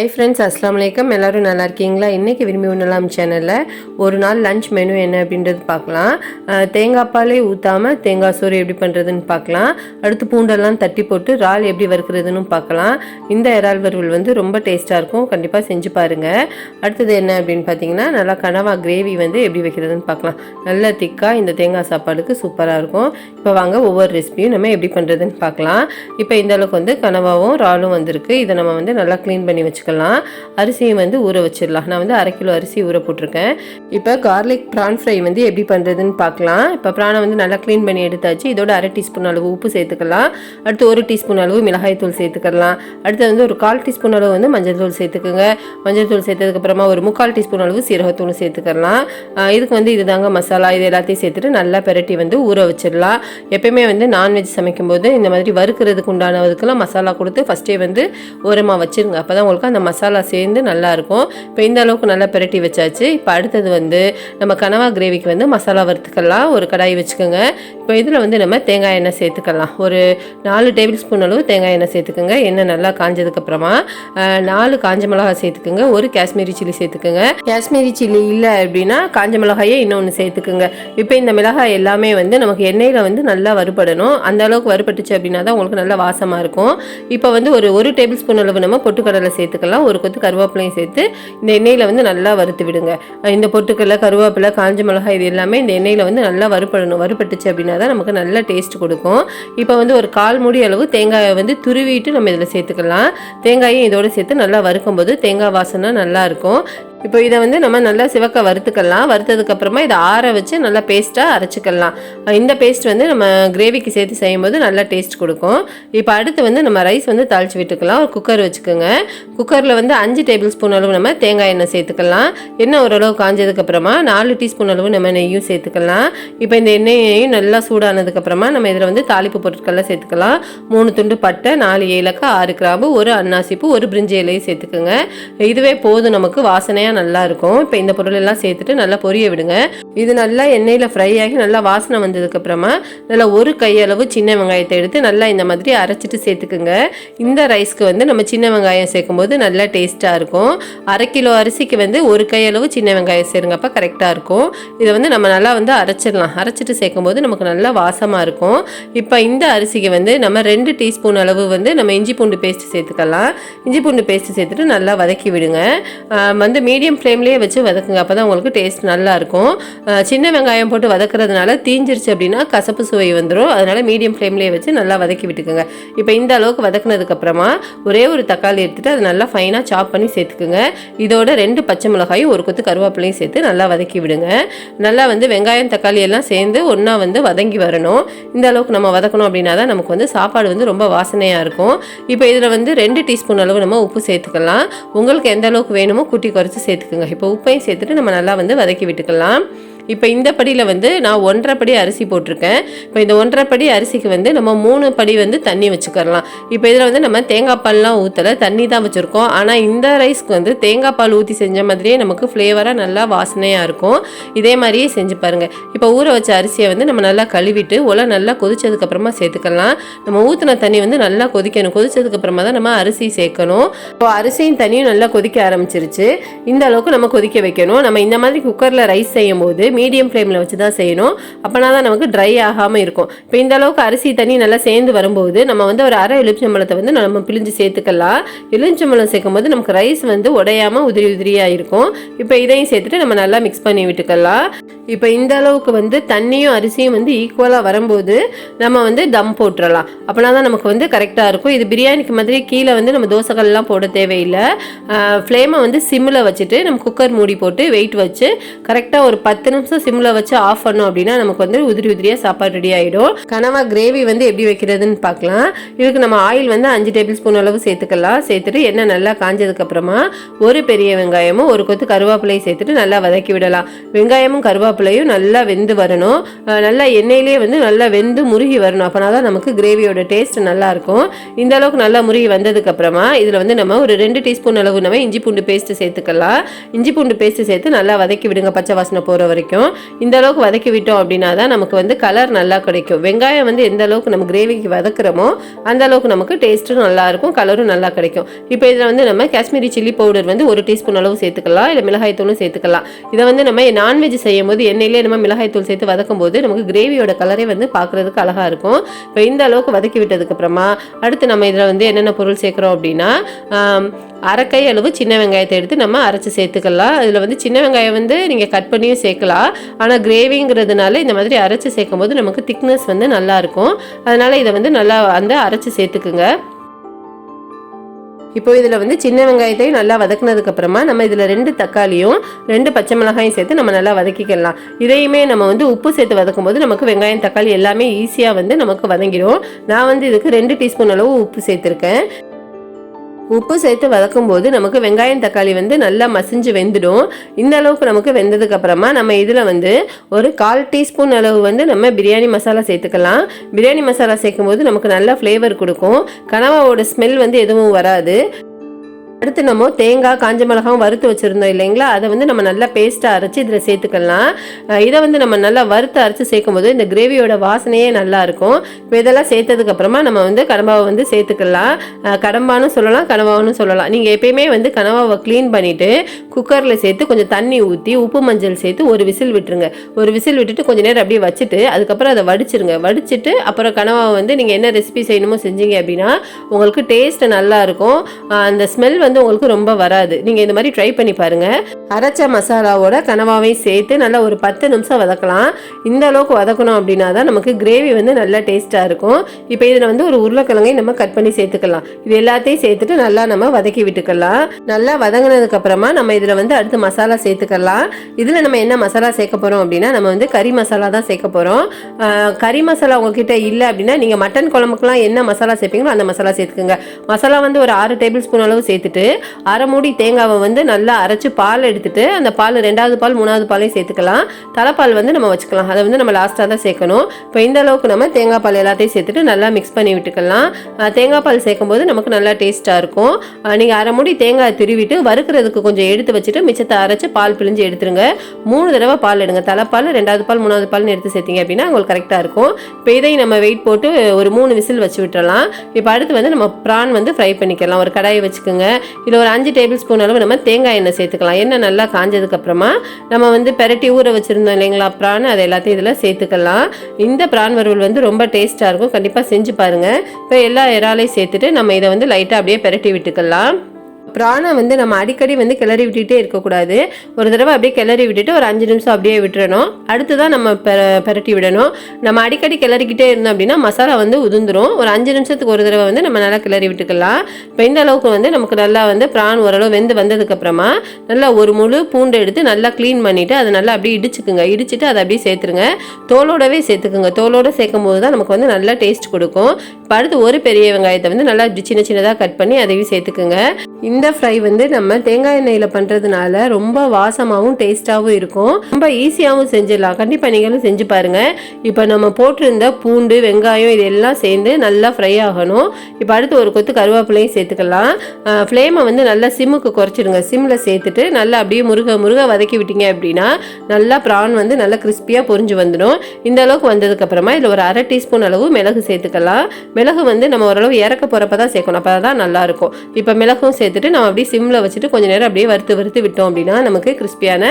Hi friends அஸ்லாம் வலைக்கம் எல்லோரும் நல்லா இருக்கீங்களா? இன்றைக்கி விரும்பி உண்ணலாம் சேனலில் ஒரு நாள் லஞ்ச் மெனு என்ன அப்படின்றது பார்க்கலாம். தேங்காய்ப்பாலே தேங்காய் பாலே ஊற்றாமல் தேங்காய் சோறு எப்படி பண்ணுறதுன்னு பார்க்கலாம். அடுத்து பூண்டெல்லாம் தட்டி போட்டு இறால் எப்படி வறுக்கிறதுன்னு பார்க்கலாம். இந்த இறால் வறுவல் வந்து ரொம்ப டேஸ்ட்டாக இருக்கும். கண்டிப்பாக செஞ்சு பாருங்கள் அடுத்தது என்ன அப்படின்னு பார்த்தீங்கன்னா நல்லா கனவா கிரேவி வந்து எப்படி வைக்கிறதுன்னு பார்க்கலாம். நல்ல திக்காக இந்த தேங்காய் சாப்பாடுக்கு சூப்பராக இருக்கும். இப்போ வாங்க ஒவ்வொரு ரெசிபியும் நம்ம எப்படி பண்ணுறதுன்னு பார்க்கலாம். இப்போ இந்த அளவுக்கு வந்து கனவாவும் இறாலும் வந்திருக்கு. இதை நம்ம வந்து நல்லா க்ளீன் பண்ணி வச்சுக்கலாம். அரிசியை வந்து ஊற வச்சிடலாம். நான் வந்து அரை கிலோ அரிசி ஊற போட்டிருக்கேன். இப்போ கார்லிக் ப்ரான் ஃப்ரை வந்து எப்படி பண்ணுறதுன்னு பார்க்கலாம். இப்போ ப்ரானை வந்து நல்லா க்ளீன் பண்ணி எடுத்தாச்சு. இதோட அரை டீஸ்பூன் அளவு உப்பு சேர்த்துக்கலாம். அடுத்து ஒரு டீஸ்பூன் அளவு மிளகாய் தூள் சேர்த்துக்கலாம். அடுத்து வந்து ஒரு கால் டீஸ்பூன் அளவு வந்து மஞ்சள் தூள் சேர்த்துக்குங்க. மஞ்சள் தூள் சேர்த்ததுக்கப்புறமா ஒரு முக்கால் டீஸ்பூன் அளவு சீரகத்தூள் சேர்த்துக்கலாம். இதுக்கு வந்து இதுதாங்க மசாலா. இது எல்லாத்தையும் சேர்த்துட்டு நல்லா பெரட்டி வந்து ஊற வச்சிடலாம். எப்பயுமே வந்து நான்வெஜ் சமைக்கும்போது இந்த மாதிரி வறுக்கிறதுக்கு உண்டானதுக்கெல்லாம் மசாலா கொடுத்து ஃபஸ்ட்டே வந்து ஓரமாக வச்சுருங்க. அப்போ தான் உங்களுக்கு அந்த மசாலா சேர்ந்து நல்லாயிருக்கும். இப்போ இந்த அளவுக்கு நல்லா பிரட்டி வச்சாச்சு. இப்போ அடுத்தது வந்து நம்ம கனவா கிரேவிக்கு வந்து மசாலா வறுத்துக்கலாம். ஒரு கடாய் வச்சுக்கோங்க. இப்போ இதில் வந்து நம்ம தேங்காய் எண்ணெய் சேர்த்துக்கலாம். ஒரு நாலு டேபிள் ஸ்பூன் அளவு தேங்காய் எண்ணெய் சேர்த்துக்கோங்க. எண்ணெய் நல்லா காஞ்சதுக்கப்புறமா நாலு காஞ்ச மிளகாய் சேர்த்துக்குங்க. ஒரு காஷ்மீரி சில்லி சேர்த்துக்குங்க. காஷ்மீரி சில்லி இல்லை அப்படின்னா காஞ்ச மிளகாயே இன்னொன்று சேர்த்துக்குங்க. இப்போ இந்த மிளகாய் எல்லாமே வந்து நமக்கு எண்ணெயில் வந்து நல்லா வறுபடணும். அந்த அளவுக்கு வறுபட்டுச்சு அப்படின்னா தான் உங்களுக்கு நல்லா வாசமாக இருக்கும். இப்போ வந்து ஒரு ஒரு டேபிள் ஸ்பூன் அளவு நம்ம பொட்டுக்கடலை சேர்த்துக்கலாம். ஒரு கொத்து கருவேப்பிலையும் சேர்த்து இந்த எண்ணெயில் வந்து நல்லா வறுத்து விடுங்க. இந்த பொட்டுக்கடலை கருவேப்பிலை காஞ்ச மிளகாய் இது எல்லாமே இந்த எண்ணெயில் வந்து நல்லா வறுப்படணும். வறுபட்டுச்சு அப்படின்னா தான் நமக்கு நல்ல டேஸ்ட் கொடுக்கும். இப்போ வந்து ஒரு கால் மூடி அளவு தேங்காயை வந்து துருவிட்டு நம்ம இதில் சேர்த்துக்கலாம். தேங்காயும் இதோட சேர்த்து நல்லா வறுக்கும்போது தேங்காய் வாசனை நல்லாயிருக்கும் இப்போ இதை வந்து நம்ம நல்லா சிவக்க வறுத்துக்கலாம். வறுத்ததுக்கப்புறமா இதை ஆற வச்சு நல்லா பேஸ்ட்டாக அரைச்சிக்கலாம். இந்த பேஸ்ட் வந்து நம்ம கிரேவிக்கு சேர்த்து செய்யும்போது நல்லா டேஸ்ட் கொடுக்கும். இப்போ அடுத்து வந்து நம்ம ரைஸ் வந்து தாளித்து விட்டுக்கலாம். ஒரு குக்கர் வச்சுக்கோங்க. குக்கரில் வந்து அஞ்சு டேபிள் ஸ்பூன் அளவு நம்ம தேங்காய் எண்ணெய் சேர்த்துக்கலாம். எண்ணெய் ஓரளவு காஞ்சதுக்கப்புறமா நாலு டீஸ்பூன் அளவு நம்ம நெய்யும் சேர்த்துக்கலாம். இப்போ இந்த எண்ணெயையும் நல்லா சூடானதுக்கப்புறமா நம்ம இதில் வந்து தாளிப்பு பொருட்கள்லாம் சேர்த்துக்கலாம். மூணு துண்டு பட்டை நாலு ஏலக்காய் ஆறு கிராம்பு ஒரு அன்னாசிப்பு ஒரு பிரிஞ்சி இலையும் சேர்த்துக்கோங்க. இதுவே போதும் நமக்கு வாசனையாக நல்லா இருக்கும் இப்போ இந்த பொருள் எல்லாம் சேர்த்துட்டு நல்லா பொரிய விடுங்க. இது நல்லா எண்ணெயில் ஃப்ரை ஆகி நல்லா வாசனை வந்ததுக்கப்புறமா நல்லா ஒரு கையளவு சின்ன வெங்காயத்தை எடுத்து நல்லா இந்த மாதிரி அரைச்சிட்டு சேர்த்துக்குங்க. இந்த ரைஸ்க்கு வந்து நம்ம சின்ன வெங்காயம் சேர்க்கும்போது நல்லா டேஸ்ட்டாக இருக்கும். அரை கிலோ அரிசிக்கு வந்து ஒரு கையளவு சின்ன வெங்காயம் சேருங்க அப்போ கரெக்டாக இருக்கும். இதை வந்து நம்ம நல்லா வந்து அரைச்சிடலாம். அரைச்சிட்டு சேர்க்கும்போது நமக்கு நல்லா வாசமாக இருக்கும். இப்போ இந்த அரிசிக்கு வந்து நம்ம ரெண்டு டீஸ்பூன் அளவு வந்து நம்ம இஞ்சி பூண்டு பேஸ்ட் சேர்த்துக்கலாம். இஞ்சி பூண்டு பேஸ்ட் சேர்த்துட்டு நல்லா வதக்கி விடுங்க. வந்து மீடியம் மீடியம் ஃப்ளேம்லேயே வச்சு வதக்குங்க. அப்போ தான் உங்களுக்கு டேஸ்ட் நல்லாயிருக்கும். சின்ன வெங்காயம் போட்டு வதக்குறதுனால தீஞ்சிருச்சு அப்படின்னா கசப்பு சுவை வந்துடும் அதனால் மீடியம் ஃப்ளேம்லேயே வச்சு நல்லா வதக்கி விட்டுக்குங்க. இப்போ இந்த அளவுக்கு வதக்குனதுக்கப்புறமா ஒரே ஒரு தக்காளி எடுத்துட்டு அதை நல்லா ஃபைனாக சாப் பண்ணி சேர்த்துக்குங்க. இதோட ரெண்டு பச்சை மிளகாயும் ஒரு கொத்து கருவேப்பிலையும் சேர்த்து நல்லா வதக்கி விடுங்க. நல்லா வந்து வெங்காயம் தக்காளி எல்லாம் சேர்ந்து ஒன்றா வந்து வதங்கி வரணும். இந்த அளவுக்கு நம்ம வதக்கணும் அப்படின்னா தான் நமக்கு வந்து சாப்பாடு வந்து ரொம்ப வாசனையாக இருக்கும். இப்போ இதில் வந்து ரெண்டு டீஸ்பூன் அளவு நம்ம உப்பு சேர்த்துக்கலாம். உங்களுக்கு எந்த அளவுக்கு வேணுமோ கூட்டி குறைச்சி சேர்த்துக்குங்க. இப்போ உப்பையும் சேர்த்துட்டு நம்ம நல்லா வந்து வதக்கி விட்டுக்கலாம். இப்போ இந்த படியில் வந்து நான் ஒன்றரை படி அரிசி போட்டிருக்கேன். இப்போ இந்த ஒன்றரை படி அரிசிக்கு வந்து நம்ம மூணு படி வந்து தண்ணி வச்சுக்கிறலாம். இப்போ இதில் வந்து நம்ம தேங்காய் பால்லாம் ஊற்றலை தண்ணி தான் வச்சுருக்கோம். ஆனால் இந்த ரைஸ்க்கு வந்து தேங்காய் பால் ஊற்றி செஞ்ச மாதிரியே நமக்கு ஃப்ளேவராக நல்லா வாசனையாக இருக்கும். இதே மாதிரியே செஞ்சு பாருங்கள் இப்போ ஊற வச்ச அரிசியை வந்து நம்ம நல்லா கழுவிட்டு உலை நல்லா கொதிச்சதுக்கப்புறமா சேர்த்துக்கலாம். நம்ம ஊற்றின தண்ணி வந்து நல்லா கொதிக்கணும். கொதிச்சதுக்கப்புறமா தான் நம்ம அரிசி சேர்க்கணும். இப்போ அரிசியும் தண்ணியும் நல்லா கொதிக்க ஆரம்பிச்சிருச்சு. இந்த அளவுக்கு நம்ம கொதிக்க வைக்கணும். நம்ம இந்த மாதிரி குக்கரில் ரைஸ் செய்யும் போது மீடியம் ஃப்ளேமில் வச்சு தான் செய்யணும். அப்போனா தான் நமக்கு ட்ரை ஆகாமல் இருக்கும். இப்போ இந்த அளவுக்கு அரிசி தண்ணி நல்லா சேர்ந்து வரும்போது நம்ம வந்து ஒரு அரை எலுமிச்சம்பழத்தை வந்து நம்ம பிழிஞ்சு சேர்த்துக்கலாம். எலுமிச்சம்பழம் சேர்க்கும் போது நமக்கு ரைஸ் வந்து உடையாமல் உதிரி உதிரியாக இருக்கும். இப்போ இதையும் சேர்த்துட்டு நம்ம நல்லா மிக்ஸ் பண்ணி விட்டுக்கலாம். இப்போ இந்த அளவுக்கு வந்து தண்ணியும் அரிசியும் வந்து ஈக்குவலாக வரும்போது நம்ம வந்து தம் போட்டுறலாம். அப்படின்னா தான் நமக்கு வந்து கரெக்டாக இருக்கும். இது பிரியாணிக்கு மாதிரி கீழே வந்து நம்ம தோசைகள்லாம் போட தேவையில்லை. ஃப்ளேமை வந்து சிம்மில் வச்சுட்டு நம்ம குக்கர் மூடி போட்டு வெயிட் வச்சு கரெக்டாக ஒரு பத்து நிமிஷம் சிம்மில் வச்சு ஆஃப் பண்ணோம் அப்படின்னா நமக்கு வந்து உதிரி உதிரியாக சாப்பாடு ரெடி ஆகிடும் கனவா கிரேவி வந்து எப்படி வைக்கிறதுன்னு பார்க்கலாம். இதுக்கு நம்ம ஆயில் வந்து அஞ்சு டேபிள் ஸ்பூன் அளவு சேர்த்துக்கலாம். சேர்த்துட்டு எண்ணெய் நல்லா காஞ்சதுக்கப்புறமா ஒரு பெரிய வெங்காயமும் ஒரு கொத்து கருவேப்பிலையும் சேர்த்துட்டு நல்லா வதக்கி விடலாம். வெங்காயமும் கருவேப்பிலையும் நல்லா வெந்து வரணும். நல்லா எண்ணெயிலே வந்து நல்லா வெந்து முருகி வரணும். அப்போனா தான் நமக்கு கிரேவியோட டேஸ்ட் நல்லாயிருக்கும் இந்த அளவுக்கு நல்லா முருகி வந்ததுக்கப்புறமா இதில் வந்து நம்ம ஒரு ரெண்டு டீஸ்பூன் அளவு நம்ம இஞ்சி பூண்டு பேஸ்ட்டு சேர்த்துக்கலாம். இஞ்சி பூண்டு பேஸ்ட்டு சேர்த்து நல்லா வதக்கி விடுங்க பச்சை வாசனை போகிற வரைக்கும். இந்த அளவுக்கு வதக்கி விட்டோம் அப்படின்னா தான் நமக்கு வந்து கலர் நல்லா கிடைக்கும். வெங்காயம் வந்து எந்த அளவுக்கு நம்ம கிரேவிக்கு வதக்குறோமோ அந்த அளவுக்கு நமக்கு டேஸ்ட்டும் நல்லாயிருக்கும் கலரும் நல்லா கிடைக்கும். இப்போ இதில் வந்து நம்ம காஷ்மீரி சில்லி பவுடர் வந்து ஒரு டீஸ்பூன் அளவு சேர்த்துக்கலாம். இல்லை மிளகாய் தூளும் சேர்த்துக்கலாம். இதை வந்து நம்ம நான்வெஜ் செய்யும் போது எண்ணெயிலே நம்ம மிளகாய் தூள் சேர்த்து வதக்கும் போது நமக்கு கிரேவியோட கலரே வந்து பார்க்குறதுக்கு அழகாக இருக்கும். இப்போ இந்த அளவுக்கு வதக்கி விட்டதுக்கு அப்புறமா அடுத்து நம்ம இதில் வந்து என்னென்ன பொருள் சேர்க்குறோம் அப்படின்னா அரைக்கை அளவு சின்ன வெங்காயத்தை எடுத்து நம்ம அரைச்சி சேர்த்துக்கலாம். இதில் வந்து சின்ன வெங்காயம் வந்து நீங்கள் கட் பண்ணியும் சேர்க்கலாம். ஆனால் கிரேவிங்கிறதுனால இந்த மாதிரி அரைச்சி சேர்க்கும் போது நமக்கு திக்னஸ் வந்து நல்லாயிருக்கும் அதனால் இதை வந்து நல்லா வந்து அரைச்சி சேர்த்துக்குங்க. இப்போ இதில் வந்து சின்ன வெங்காயத்தையும் நல்லா வதக்குனதுக்கு அப்புறமா நம்ம இதில் ரெண்டு தக்காளியும் ரெண்டு பச்சை மிளகாயும் சேர்த்து நம்ம நல்லா வதக்கிக்கலாம். இதையுமே நம்ம வந்து உப்பு சேர்த்து வதக்கும் போது நமக்கு வெங்காயம் தக்காளி எல்லாமே ஈஸியாக வந்து நமக்கு வதங்கிடும். நான் வந்து இதுக்கு ரெண்டு டீஸ்பூன் அளவு உப்பு சேர்த்துருக்கேன். உப்பு சேர்த்து வதக்கும் போது நமக்கு வெங்காயம் தக்காளி வந்து நல்லா மசிஞ்சு வெந்துடும். இந்த அளவுக்கு நமக்கு வெந்ததுக்கு அப்புறமா நம்ம இதில் வந்து ஒரு கால் டீஸ்பூன் அளவு வந்து நம்ம பிரியாணி மசாலா சேர்த்துக்கலாம். பிரியாணி மசாலா சேர்க்கும் போது நமக்கு நல்ல ஃப்ளேவர் கொடுக்கும். கனவாவோட ஸ்மெல் வந்து எதுவும் வராது. அடுத்து நம்ம தேங்காய் காஞ்ச மிளகாவும் வறுத்து வச்சுருந்தோம் இல்லைங்களா? அதை வந்து நம்ம நல்லா பேஸ்ட்டாக அரைச்சி இதில் சேர்த்துக்கலாம். இதை வந்து நம்ம நல்லா வறுத்து அரைச்சி சேர்க்கும் போது இந்த கிரேவியோட வாசனையே நல்லாயிருக்கும் இப்போ இதெல்லாம் சேர்த்ததுக்கப்புறமா நம்ம வந்து கடம்பாவை வந்து சேர்த்துக்கலாம். கடம்பான்னு சொல்லலாம் கனவான்னு சொல்லலாம். நீங்கள் எப்பயுமே வந்து கனவாவை க்ளீன் பண்ணிவிட்டு குக்கரில் சேர்த்து கொஞ்சம் தண்ணி ஊற்றி உப்பு மஞ்சள் சேர்த்து ஒரு விசில் விட்டுருங்க. ஒரு விசில் விட்டுட்டு கொஞ்சம் நேரம் அப்படியே வச்சுட்டு அதுக்கப்புறம் அதை வடிச்சிருங்க. வடிச்சிட்டு அப்புறம் கனவாவை வந்து நீங்கள் என்ன ரெசிபி செய்யணுமோ செஞ்சீங்க அப்படின்னா உங்களுக்கு டேஸ்ட் நல்லாயிருக்கும் அந்த ஸ்மெல் வந்து வந்து உங்களுக்கு ரொம்ப வராது. நீங்கள் இந்த மாதிரி ட்ரை பண்ணி பாருங்கள் அரைச்ச மசாலாவோட கனவாவையும் சேர்த்து நல்லா ஒரு பத்து நிமிஷம் வதக்கலாம். இந்த அளவுக்கு வதக்கணும் அப்படின்னா தான் நமக்கு கிரேவி வந்து நல்லா டேஸ்ட்டாக இருக்கும். இப்போ இதில் வந்து ஒரு உருளைக்கிழங்கையும் நம்ம கட் பண்ணி சேர்த்துக்கலாம். இது எல்லாத்தையும் சேர்த்துட்டு நல்லா நம்ம வதக்கி விட்டுக்கலாம். நல்லா வதங்கினதுக்கு அப்புறமா நம்ம இதில் வந்து அடுத்து மசாலா சேர்த்துக்கலாம். இதில் நம்ம என்ன மசாலா சேர்க்க போகிறோம் அப்படின்னா நம்ம வந்து கறி மசாலா தான் சேர்க்க போகிறோம் கறி மசாலா உங்ககிட்ட இல்லை அப்படின்னா நீங்கள் மட்டன் குழம்புக்குலாம் என்ன மசாலா சேர்ப்பீங்களோ அந்த மசாலா சேர்த்துக்குங்க. மசாலா வந்து ஒரு ஆறு டேபிள் ஸ்பூன் அளவு சேர்த்துட்டு அரை மூடி தேங்காவை வந்து நல்லா அரைச்சு பால் எடுத்துட்டு அந்த பால் ரெண்டாவது பால் மூணாவது பாலையும் சேர்த்துக்கலாம். தலைப்பால் வந்து நம்ம வச்சுக்கலாம். அதை வந்து நம்ம லாஸ்ட்டாக தான் சேர்க்கணும். இப்போ இந்த அளவுக்கு நம்ம தேங்காய் பால் எல்லாத்தையும் சேர்த்துட்டு நல்லா மிக்ஸ் பண்ணி விட்டுக்கலாம். தேங்காய் பால் சேர்க்கும் போது நமக்கு நல்லா டேஸ்ட்டாக இருக்கும். நீங்கள் அரை மூடி தேங்காய் திருவிட்டு வறுக்கிறதுக்கு கொஞ்சம் எடுத்து வச்சுட்டு மிச்சத்தை அரைச்சி பால் பிழிஞ்சு எடுத்துருங்க. மூணு தடவை பால் எடுங்க. தலைப்பால் ரெண்டாவது பால் மூணாவது பால்னு எடுத்து சேர்த்தீங்க அப்படின்னா உங்களுக்கு கரெக்டாக இருக்கும். இப்போ இதையும் நம்ம வெயிட் போட்டு ஒரு மூணு விசில் வச்சு விட்டுறலாம். இப்போ அடுத்து வந்து நம்ம ப்ரான் வந்து ஃப்ரை பண்ணிக்கலாம். ஒரு கடாயை வச்சுக்கோங்க. இதில் ஒரு அஞ்சு டேபிள் ஸ்பூன் அளவு நம்ம தேங்காய் எண்ணெய் சேர்த்துக்கலாம். எண்ணெய் நல்லா காஞ்சதுக்கப்புறமா நம்ம வந்து பெரட்டி ஊற வச்சுருந்தோம் இல்லைங்களா? ப்ரான் அது எல்லாத்தையும் இதில் சேர்த்துக்கலாம். இந்த ப்ரான் வறுவல் வந்து ரொம்ப டேஸ்ட்டாக இருக்கும். கண்டிப்பாக செஞ்சு பாருங்கள் இப்போ எல்லா இறாலையும் சேர்த்துட்டு நம்ம இதை வந்து லைட்டாக அப்படியே பெரட்டி விட்டுக்கலாம். பிரானை வந்து நம்ம அடிக்கடி வந்து கிளறி விட்டுட்டே இருக்கக்கூடாது. ஒரு தடவை அப்படியே கிளறி விட்டுட்டு ஒரு அஞ்சு நிமிஷம் அப்படியே விட்டுறணும். அடுத்து தான் நம்ம பெரட்டி விடணும். நம்ம அடிக்கடி கிளறிக்கிட்டே இருந்தோம் அப்படின்னா மசாலா வந்து உதிர்ந்துரும். ஒரு அஞ்சு நிமிஷத்துக்கு ஒரு தடவை வந்து நம்ம நல்லா கிளறி விட்டுக்கலாம். இப்போ இந்த அளவுக்கு வந்து நமக்கு நல்லா வந்து பிரான் ஓரளவு வெந்து வந்ததுக்கப்புறமா நல்லா ஒரு முழு பூண்டு எடுத்து நல்லா க்ளீன் பண்ணிவிட்டு அதை நல்லா அப்படியே இடிச்சுக்குங்க. இடிச்சிட்டு அதை அப்படியே சேர்த்துருங்க. தோலோடவே சேர்த்துக்குங்க. தோலோடு சேர்க்கும் போது தான் நமக்கு வந்து நல்லா டேஸ்ட் கொடுக்கும். இப்போ அடுத்து ஒரு பெரிய வெங்காயத்தை வந்து நல்லா சின்ன சின்னதாக கட் பண்ணி அதையும் சேர்த்துக்குங்க. இந்த ஃப்ரை வந்து நம்ம தேங்காய் எண்ணெயில் பண்ணுறதுனால ரொம்ப வாசமாகவும் டேஸ்ட்டாகவும் இருக்கும். ரொம்ப ஈஸியாகவும் செஞ்சிடலாம். கண்டிப்பாக நீங்களும் செஞ்சு பாருங்கள் இப்போ நம்ம போட்டிருந்த பூண்டு வெங்காயம் இது எல்லாம் சேர்ந்து நல்லா ஃப்ரை ஆகணும். இப்போ அடுத்து ஒரு கொத்து கருவேப்பிலையும் சேர்த்துக்கலாம். ஃப்ளேமை வந்து நல்லா சிம்முக்கு குறைச்சிடுங்க. சிம்மில் சேர்த்துட்டு நல்லா அப்படியே முருக முருக வதக்கி விட்டீங்க அப்படின்னா நல்லா ப்ரான் வந்து நல்லா கிறிஸ்பியாக பொறிஞ்சு வந்துடும். இந்த அளவுக்கு வந்ததுக்கப்புறமா இதில் ஒரு அரை டீஸ்பூன் அளவு மிளகு சேர்த்துக்கலாம். மிளகு வந்து நம்ம ஓரளவு இறக்க போகிறப்ப தான் சேர்க்கணும். அப்போ தான் நல்லாயிருக்கும் இப்போ மிளகும் சேர்த்து சேர்த்துட்டு நம்ம அப்படியே சிம்மில் வச்சுட்டு கொஞ்ச நேரம் அப்படியே வறுத்து வறுத்து விட்டோம் அப்படின்னா நமக்கு கிறிஸ்பியான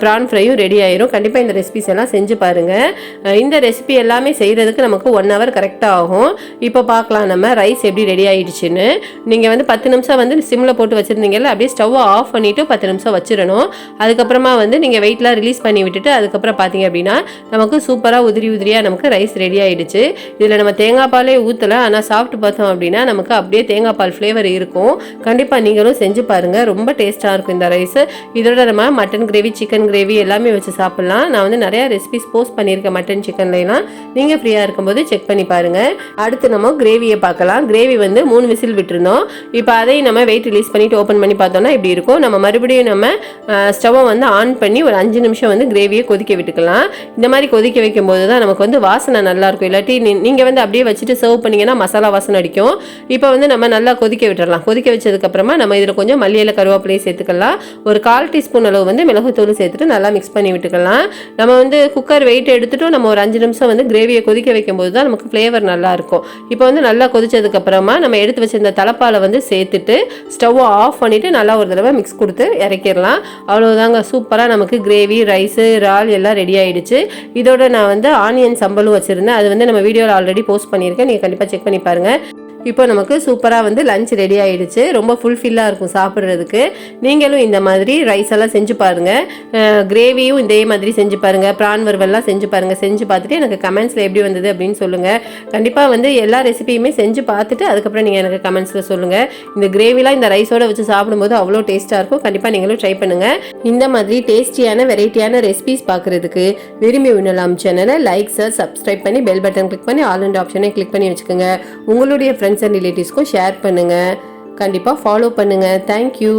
ப்ரான் ஃப்ரையும் ரெடி ஆயிரும். கண்டிப்பாக இந்த ரெசிபிஸ் எல்லாம் செஞ்சு பாருங்கள் இந்த ரெசிபி எல்லாமே செய்கிறதுக்கு நமக்கு ஒன் ஹவர் கரெக்டாக ஆகும். இப்போ பார்க்கலாம் நம்ம ரைஸ் எப்படி ரெடி ஆகிடுச்சின்னு நீங்கள் வந்து பத்து நிமிஷம் வந்து சிம்மில் போட்டு வச்சுருந்தீங்கல்ல அப்படியே ஸ்டவ்வை ஆஃப் பண்ணிவிட்டு பத்து நிமிஷம் வச்சிடணும். அதுக்கப்புறமா வந்து நீங்கள் வெயிட்லாம் ரிலீஸ் பண்ணி விட்டுட்டு அதுக்கப்புறம் பார்த்தீங்க அப்படின்னா நமக்கு சூப்பராக உதிரி உதிரியாக நமக்கு ரைஸ் ரெடி ஆகிடுச்சு இதில் நம்ம தேங்காய் பாலே ஊற்றலை ஆனால் சாப்பிட்டு பார்த்தோம் அப்படின்னா நமக்கு அப்படியே தேங்காய் பால் ஃப்ளேவர் இருக்கும். கண்டிப்பாக நீங்களும் செஞ்சு பாருங்கள் ரொம்ப டேஸ்ட்டாக இருக்கும் இந்த ரைஸ். இதோட நம்ம மட்டன் கிரேவி சிக்கன் கிரேவி எல்லாமே வச்சு சாப்பிட்லாம். நான் வந்து நிறையா ரெசிபிஸ் போஸ்ட் பண்ணியிருக்கேன் மட்டன் சிக்கன்லாம் நீங்கள் ஃப்ரீயாக இருக்கும்போது செக் பண்ணி பாருங்கள் அடுத்து நம்ம கிரேவியை பார்க்கலாம். கிரேவி வந்து மூணு விசில் விட்டுருந்தோம். இப்போ அதையும் நம்ம வெயிட் ரிலீஸ் பண்ணிவிட்டு ஓப்பன் பண்ணி பார்த்தோம்னா இப்படி இருக்கும். நம்ம மறுபடியும் நம்ம ஸ்டவ்வை வந்து ஆன் பண்ணி ஒரு அஞ்சு நிமிஷம் வந்து கிரேவியை கொதிக்க விட்டுக்கலாம். இந்த மாதிரி கொதிக்க வைக்கும்போது தான் நமக்கு வந்து வாசனை நல்லாயிருக்கும் இல்லாட்டி நீ- நீங்கள் வந்து அப்படியே வச்சுட்டு சர்வ் பண்ணீங்கன்னா மசாலா வாசனை அடிக்கும். இப்போ வந்து நம்ம நல்லா கொதிக்க விட்டுறலாம். கொதிக்க வச்சதுக்கப்புறம் நம்ம இதில் கொஞ்சம் மல்லியில் கருவேப்பிலையும் கருவேப்பிலையை சேர்த்துக்கலாம். ஒரு கால் டீஸ்பூன் அளவு வந்து மிளகுத்தூள் சேர்த்துட்டு நல்லா மிக்ஸ் பண்ணி விட்டுக்கலாம். நம்ம வந்து குக்கர் வெயிட் எடுத்துட்டு நம்ம ஒரு அஞ்சு நிமிஷம் வந்து கிரேவியை கொதிக்க வைக்கும்போது தான் நமக்கு ஃப்ளேவர் நல்லாயிருக்கும் இப்போ வந்து நல்லா கொதிச்சதுக்கப்புறமா நம்ம எடுத்து வச்சிருந்த தலப்பாலை வந்து சேர்த்துட்டு ஸ்டவ்வை ஆஃப் பண்ணிவிட்டு நல்லா ஒரு தடவை மிக்ஸ் கொடுத்து இறக்கிடலாம். அவ்வளோதாங்க சூப்பராக நமக்கு கிரேவி ரைஸு இறால் எல்லாம் ரெடி ஆகிடுச்சு இதோட நான் வந்து ஆனியன் சம்பலும் வச்சுருந்தேன். அது வந்து நம்ம வீடியோவில் ஆல்ரெடி போஸ்ட் பண்ணியிருக்கேன். நீங்கள் கண்டிப்பாக செக் பண்ணி பாருங்கள் இப்போ நமக்கு சூப்பராக வந்து லஞ்ச் ரெடி ஆகிடுச்சு ரொம்ப ஃபுல்ஃபில்லாக இருக்கும் சாப்பிட்றதுக்கு. நீங்களும் இந்த மாதிரி ரைஸ் எல்லாம் செஞ்சு பாருங்கள் கிரேவியும் இதே மாதிரி செஞ்சு பாருங்கள் ப்ரான் வறுவல்லாம் செஞ்சு பாருங்கள் செஞ்சு பார்த்துட்டு எனக்கு கமெண்ட்ஸில் எப்படி வந்தது அப்படின்னு சொல்லுங்கள் கண்டிப்பாக வந்து எல்லா ரெசிபியுமே செஞ்சு பார்த்துட்டு அதுக்கப்புறம் நீங்கள் எனக்கு கமெண்ட்ஸில் சொல்லுங்கள் இந்த கிரேவிலாம் இந்த ரைஸோட வச்சு சாப்பிடும்போது அவ்வளோ டேஸ்ட்டாக இருக்கும். கண்டிப்பாக நீங்களும் ட்ரை பண்ணுங்கள் இந்த மாதிரி டேஸ்டியான வெரைட்டியான ரெசிபிஸ் பார்க்குறதுக்கு விரும்பி உண்ணலாம் சேனலை லைக் சார் சப்ஸ்கிரைப் பண்ணி பெல் பட்டன் கிளிக் பண்ணி ஆல் அண்ட் ஆப்ஷனை கிளிக் பண்ணி வச்சுக்கோங்க. உங்களுடைய ஃப்ரெண்ட்ஸ் அண்ட் ரிலேட்டிவ்ஸ்க்கும் ஷேர் பண்ணுங்கள் கண்டிப்பாக ஃபாலோ பண்ணுங்கள் தேங்க்யூ